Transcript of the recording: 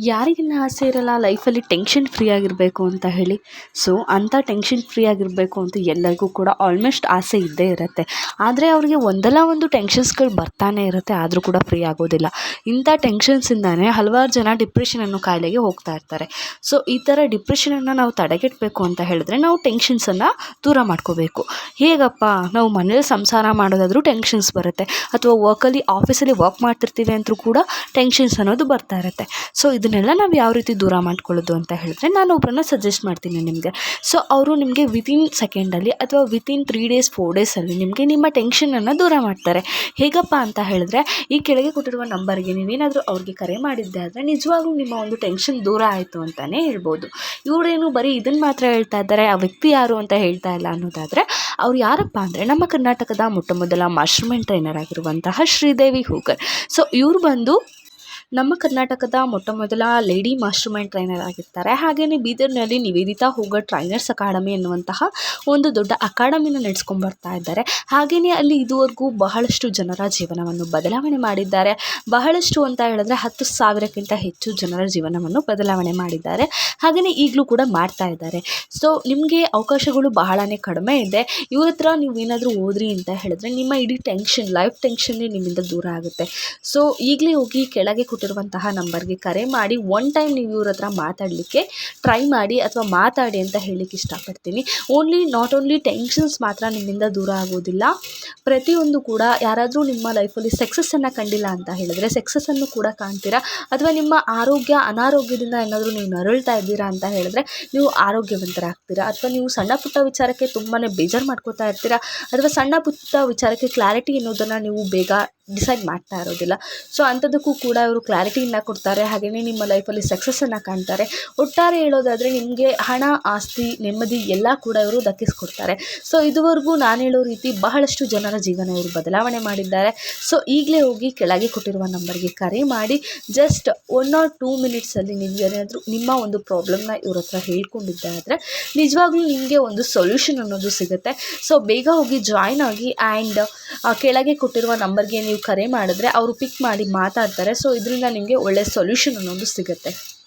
ಯಾರಿಗೆಲ್ಲ ಆಸೆ ಇರಲ್ಲ, ಲೈಫಲ್ಲಿ ಟೆನ್ಷನ್ ಫ್ರೀ ಆಗಿರಬೇಕು ಅಂತ ಹೇಳಿ. ಸೊ, ಅಂಥ ಟೆನ್ಷನ್ ಫ್ರೀ ಆಗಿರಬೇಕು ಅಂತ ಎಲ್ಲರಿಗೂ ಕೂಡ ಆಲ್ಮೋಸ್ಟ್ ಆಸೆ ಇದ್ದೇ ಇರುತ್ತೆ. ಆದರೆ ಅವ್ರಿಗೆ ಒಂದಲ್ಲ ಒಂದು ಟೆನ್ಷನ್ಸ್ಗಳು ಬರ್ತಾನೆ ಇರುತ್ತೆ, ಆದರೂ ಕೂಡ ಫ್ರೀ ಆಗೋದಿಲ್ಲ. ಇಂಥ ಟೆನ್ಷನ್ಸಿಂದಾನೇ ಹಲವಾರು ಜನ ಡಿಪ್ರೆಷನ್ ಅನ್ನೋ ಕಾಯಿಲೆಗೆ ಹೋಗ್ತಾ ಇರ್ತಾರೆ. ಸೊ, ಈ ಥರ ಡಿಪ್ರೆಷನನ್ನು ನಾವು ತಡೆಗಟ್ಟಬೇಕು ಅಂತ ಹೇಳಿದ್ರೆ ನಾವು ಟೆನ್ಷನ್ಸನ್ನು ದೂರ ಮಾಡ್ಕೋಬೇಕು. ಹೇಗಪ್ಪ, ನಾವು ಮನೇಲಿ ಸಂಸಾರ ಮಾಡೋದಾದರೂ ಟೆನ್ಷನ್ಸ್ ಬರುತ್ತೆ. ಅಥವಾ ವರ್ಕಲ್ಲಿ ಆಫೀಸಲ್ಲಿ ವರ್ಕ್ ಮಾಡ್ತಿರ್ತೀವಿ ಅಂತರೂ ಕೂಡ ಟೆನ್ಷನ್ಸ್ ಅನ್ನೋದು ಬರ್ತಾ ಇರುತ್ತೆ. ಸೊ ಇದನ್ನೆಲ್ಲ ನಾವು ಯಾವ ರೀತಿ ದೂರ ಮಾಡ್ಕೊಳ್ಳೋದು ಅಂತ ಹೇಳಿದ್ರೆ ನಾನು ಒಬ್ಬರನ್ನ ಸಜೆಸ್ಟ್ ಮಾಡ್ತೀನಿ ನಿಮಗೆ. ಸೊ ಅವರು ನಿಮಗೆ ವಿತಿನ್ ಸೆಕೆಂಡಲ್ಲಿ ಅಥವಾ ವಿತಿನ್ ತ್ರೀ ಡೇಸ್ ಫೋರ್ ಡೇಸಲ್ಲಿ ನಿಮಗೆ ನಿಮ್ಮ ಟೆನ್ಷನನ್ನು ದೂರ ಮಾಡ್ತಾರೆ. ಹೇಗಪ್ಪ ಅಂತ ಹೇಳಿದ್ರೆ, ಈ ಕೆಳಗೆ ಕೊಟ್ಟಿರುವ ನಂಬರ್ಗೆ ನೀವೇನಾದರೂ ಅವ್ರಿಗೆ ಕರೆ ಮಾಡಿದ್ದೆ ಆದರೆ ನಿಜವಾಗ್ಲೂ ನಿಮ್ಮ ಒಂದು ಟೆನ್ಷನ್ ದೂರ ಆಯಿತು ಅಂತಲೇ ಹೇಳ್ಬೋದು. ಇವರೇನು ಬರೀ ಇದನ್ನು ಮಾತ್ರ ಹೇಳ್ತಾ ಇದ್ದಾರೆ, ಆ ವ್ಯಕ್ತಿ ಯಾರು ಅಂತ ಹೇಳ್ತಾ ಇಲ್ಲ ಅನ್ನೋದಾದರೆ, ಅವ್ರು ಯಾರಪ್ಪ ಅಂದರೆ ನಮ್ಮ ಕರ್ನಾಟಕದ ಮೊಟ್ಟ ಮೊದಲ ಮಾಸ್ಟರ್ಮೆಂಟ್ ಟ್ರೈನರ್ ಆಗಿರುವಂತಹ ಶ್ರೀದೇವಿ ಹೂಗರ್. ಸೊ ಇವರು ಬಂದು ನಮ್ಮ ಕರ್ನಾಟಕದ ಮೊಟ್ಟ ಮೊದಲ ಲೇಡಿ ಮಾಸ್ಟರ್ ಮೈಂಡ್ ಟ್ರೈನರ್ ಆಗಿರ್ತಾರೆ. ಹಾಗೆಯೇ ಬೀದರ್ನಲ್ಲಿ ನಿವೇದಿತಾ ಹೋಗ ಟ್ರೈನರ್ಸ್ ಅಕಾಡೆಮಿ ಎನ್ನುವಂತಹ ಒಂದು ದೊಡ್ಡ ಅಕಾಡೆಮಿನ ನಡೆಸ್ಕೊಂಡು ಬರ್ತಾ ಇದ್ದಾರೆ. ಹಾಗೆಯೇ ಅಲ್ಲಿ ಇದುವರೆಗೂ ಬಹಳಷ್ಟು ಜನರ ಜೀವನವನ್ನು ಬದಲಾವಣೆ ಮಾಡಿದ್ದಾರೆ. ಬಹಳಷ್ಟು ಅಂತ ಹೇಳಿದ್ರೆ ಹತ್ತು ಸಾವಿರಕ್ಕಿಂತ ಹೆಚ್ಚು ಜನರ ಜೀವನವನ್ನು ಬದಲಾವಣೆ ಮಾಡಿದ್ದಾರೆ. ಹಾಗೆಯೇ ಈಗಲೂ ಕೂಡ ಮಾಡ್ತಾ ಇದ್ದಾರೆ. ಸೊ ನಿಮಗೆ ಅವಕಾಶಗಳು ಬಹಳನೇ ಕಡಿಮೆ ಇದೆ. ಇವ್ರ ಹತ್ರ ನೀವು ಏನಾದರೂ ಓದ್ರಿ ಅಂತ ಹೇಳಿದ್ರೆ ನಿಮ್ಮ ಇಡೀ ಟೆನ್ಷನ್ ಲೈಫ್ ಟೆನ್ಷನ್ನೇ ನಿಮ್ಮಿಂದ ದೂರ ಆಗುತ್ತೆ. ಸೊ ಈಗಲೇ ಹೋಗಿ ಕೆಳಗೆ ಕೊಟ್ಟಿರುವಂತಹ ನಂಬರ್ಗೆ ಕರೆ ಮಾಡಿ ಒನ್ ಟೈಮ್ ನೀವು ಇವ್ರ ಹತ್ರ ಮಾತಾಡಲಿಕ್ಕೆ ಟ್ರೈ ಮಾಡಿ ಅಥವಾ ಮಾತಾಡಿ ಅಂತ ಹೇಳಲಿಕ್ಕೆ ಇಷ್ಟಪಡ್ತೀನಿ. ಓನ್ಲಿ ನಾಟ್ ಓನ್ಲಿ ಟೆನ್ಷನ್ಸ್ ಮಾತ್ರ ನಿಮ್ಮಿಂದ ದೂರ ಆಗೋದಿಲ್ಲ. ಪ್ರತಿಯೊಂದು ಕೂಡ ಯಾರಾದರೂ ನಿಮ್ಮ ಲೈಫಲ್ಲಿ ಸಕ್ಸಸ್ಸನ್ನು ಕಂಡಿಲ್ಲ ಅಂತ ಹೇಳಿದ್ರೆ ಸಕ್ಸಸ್ಸನ್ನು ಕೂಡ ಕಾಣ್ತೀರಾ? ಅಥವಾ ನಿಮ್ಮ ಆರೋಗ್ಯ ಅನಾರೋಗ್ಯದಿಂದ ಏನಾದರೂ ನೀವು ನರಳ್ತಾ ಇದ್ದೀರಾ ಅಂತ ಹೇಳಿದ್ರೆ ನೀವು ಆರೋಗ್ಯವಂತರಾಗ್ತೀರಾ? ಅಥವಾ ನೀವು ಸಣ್ಣ ಪುಟ್ಟ ವಿಚಾರಕ್ಕೆ ತುಂಬಾ ಬೇಜಾರು ಮಾಡ್ಕೋತಾ ಇರ್ತೀರಾ? ಅಥವಾ ಸಣ್ಣ ಪುಟ್ಟ ವಿಚಾರಕ್ಕೆ ಕ್ಲಾರಿಟಿ ಅನ್ನೋದನ್ನು ನೀವು ಬೇಗ ಡಿಸೈಡ್ ಮಾಡ್ತಾ ಇರೋದಿಲ್ಲ. ಸೊ ಅಂಥದ್ದಕ್ಕೂ ಕೂಡ ಇವರು ಕ್ಲಾರಿಟಿಯನ್ನು ಕೊಡ್ತಾರೆ. ಹಾಗೆಯೇ ನಿಮ್ಮ ಲೈಫಲ್ಲಿ ಸಕ್ಸಸ್ಸನ್ನು ಕಾಣ್ತಾರೆ. ಒಟ್ಟಾರೆ ಹೇಳೋದಾದರೆ ನಿಮಗೆ ಹಣ, ಆಸ್ತಿ, ನೆಮ್ಮದಿ ಎಲ್ಲ ಕೂಡ ಇವರು ದಕ್ಕಿಸ್ಕೊಡ್ತಾರೆ. ಸೊ ಇದುವರೆಗೂ ನಾನು ಹೇಳೋ ರೀತಿ ಬಹಳಷ್ಟು ಜನರ ಜೀವನ ಇವರು ಬದಲಾವಣೆ ಮಾಡಿದ್ದಾರೆ. ಸೊ ಈಗಲೇ ಹೋಗಿ ಕೆಳಗೆ ಕೊಟ್ಟಿರುವ ನಂಬರ್ಗೆ ಕರೆ ಮಾಡಿ ಜಸ್ಟ್ ಒನ್ ಆರ್ ಟೂ ಮಿನಿಟ್ಸಲ್ಲಿ ನೀವು ಏನಾದರೂ ನಿಮ್ಮ ಒಂದು ಪ್ರಾಬ್ಲಮ್ನ ಇವ್ರ ಹತ್ರ ಹೇಳ್ಕೊಂಡಿದ್ದಾದರೆ ನಿಜವಾಗ್ಲೂ ನಿಮಗೆ ಒಂದು ಸೊಲ್ಯೂಷನ್ ಅನ್ನೋದು ಸಿಗುತ್ತೆ. ಸೊ ಬೇಗ ಹೋಗಿ ಜಾಯ್ನ್ ಆಗಿ ಆ್ಯಂಡ್ ಕೆಳಗೆ ಕೊಟ್ಟಿರುವ ನಂಬರ್ಗೆ ನೀವು ಕರೆ ಮಾಡಿದ್ರೆ ಅವರು ಪಿಕ್ ಮಾಡಿ ಮಾತಾಡ್ತಾರೆ. ಸೊ ಇದರಿಂದ ನಿಮಗೆ ಒಳ್ಳೆಯ ಸೊಲ್ಯೂಷನ್ ಅನ್ನೋದು ಸಿಗುತ್ತೆ.